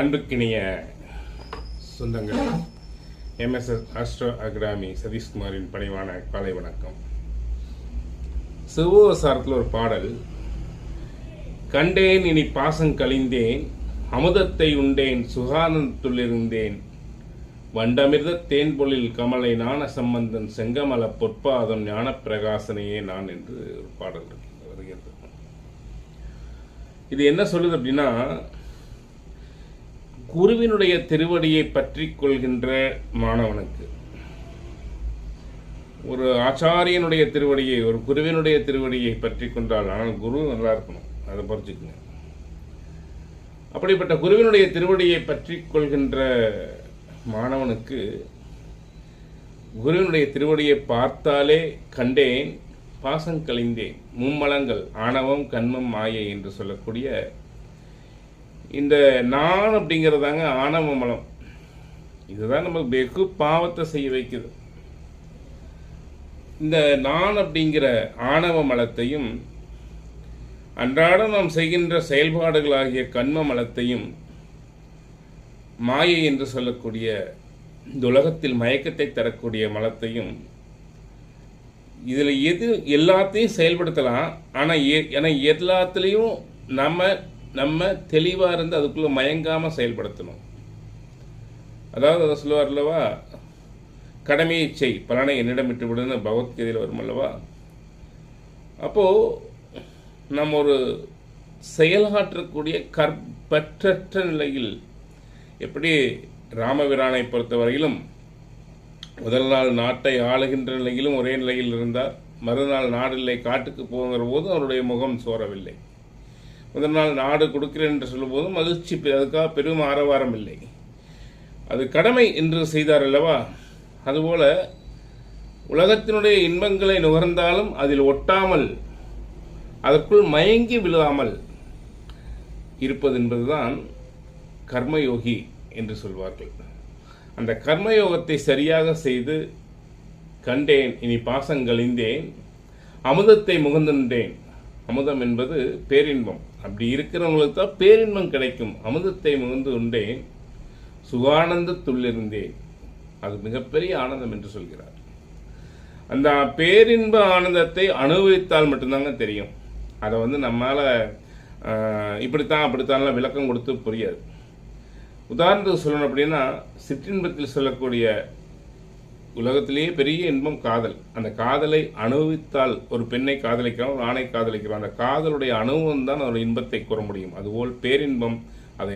அன்புக்கினிய சொந்தங்கள். MSS astro academy சதீஷ்குமாரின் பணிவான காலை வணக்கம். சிவசாரத்தில் ஒரு பாடல் கண்டேன் இனி பாசம் கழிந்தேன் அமுதத்தை உண்டேன் சுகானந்துள்ளிருந்தேன் வண்டமிர்த தேன்பொழில் கமலை ஞான சம்பந்தன் செங்கமல பொற்பாதம் ஞான பிரகாசனையே நான் என்று ஒரு பாடல் வருகிறது. இது என்ன சொல்லுது அப்படின்னா குருவினுடைய திருவடியை பற்றி கொள்கின்ற மாணவனுக்கு. ஒரு ஆச்சாரியனுடைய திருவடியை ஒரு குருவினுடைய திருவடியை பற்றி கொண்டால் ஆனால் குரு நல்லா இருக்கணும். அதை பறிச்சுக்குங்க அப்படிப்பட்ட குருவினுடைய திருவடியை பற்றி கொள்கின்ற மாணவனுக்கு குருவினுடைய திருவடியை பார்த்தாலே கண்டேன் பாசம் கழிந்தேன். மும்மலங்கள் ஆணவம் கண்மம் மாயை என்று சொல்லக்கூடிய இந்த நான் அப்படிங்கிறதாங்க ஆணவ மலம். இதுதான் நம்ம வெகு பாவத்தை செய்ய வைக்குது. இந்த நான் அப்படிங்கிற ஆணவ மலத்தையும் அன்றாடம் நாம் செய்கின்ற செயல்பாடுகளாகிய கண்ம மலத்தையும் மாயை என்று சொல்லக்கூடிய இந்த உலகத்தில் மயக்கத்தை தரக்கூடிய மலத்தையும் இதில் எது எல்லாத்தையும் செயல்படுத்தலாம். ஆனால் ஏன்னா எல்லாத்துலேயும் நம்ம நம்ம தெளிவாக இருந்து அதுக்குள்ளே மயங்காமல் செயல்படுத்தணும். அதாவது அதை சொல்லுவார் அல்லவா? கடமையை செய் பலனை என்னிடம் விட்டு விடுன்னு பகவத்கீதையில் வரும் அல்லவா? அப்போது நம்ம ஒரு செயலாற்றக்கூடிய கற்பற்றற்ற நிலையில் எப்படி ராமபிரானை பொறுத்தவரையிலும் முதல் நாள் நாட்டை ஆளுகின்ற நிலையிலும் ஒரே நிலையில் இருந்தார். மறுநாள் நாடில்லை காட்டுக்கு போகிற போது அவருடைய முகம் சோரவில்லை. முதல் நாள் நாடு கொடுக்கிறேன் என்று சொல்லும்போது மகிழ்ச்சி அதுக்காக பெரும் ஆரவாரம் இல்லை. அது கடமை என்று செய்தார் அல்லவா? அதுபோல உலகத்தினுடைய இன்பங்களை நுகர்ந்தாலும் அதில் ஒட்டாமல் அதற்குள் மயங்கி விழாமல் இருப்பது என்பதுதான் கர்மயோகி என்று சொல்வார்கள். அந்த கர்மயோகத்தை சரியாக செய்து கண்டேன் இனி பாசங்கழிந்தேன் அமுதத்தை முகந்துண்டேன் அமுதம் என்பது பேரின்பம். அப்படி இருக்கிறவங்களுக்கு தான் பேரின்பம் கிடைக்கும். அமுதத்தை முகந்து உண்டேன். சுகானந்தத்துள்ளிருந்தேன் அது மிகப்பெரிய ஆனந்தம் என்று சொல்கிறார். அந்த பேரின்ப ஆனந்தத்தை அனுபவித்தால் மட்டும்தாங்க தெரியும். அதை வந்து நம்மால் இப்படித்தான் அப்படித்தான்லாம் விளக்கம் கொடுத்து புரியாது. உதாரணத்துக்கு சொல்லணும் அப்படின்னா சிற்றின்பத்தில் சொல்லக்கூடிய உலகத்திலேயே பெரிய இன்பம் காதல். அந்த காதலை அனுபவித்தால் ஒரு பெண்ணை காதலிக்கிறோம் ஒரு ஆணை காதலிக்கிறோம் அந்த காதலுடைய அனுபவம் தான் அதோட இன்பத்தை கூற முடியும். அதுபோல் பேரின்பம்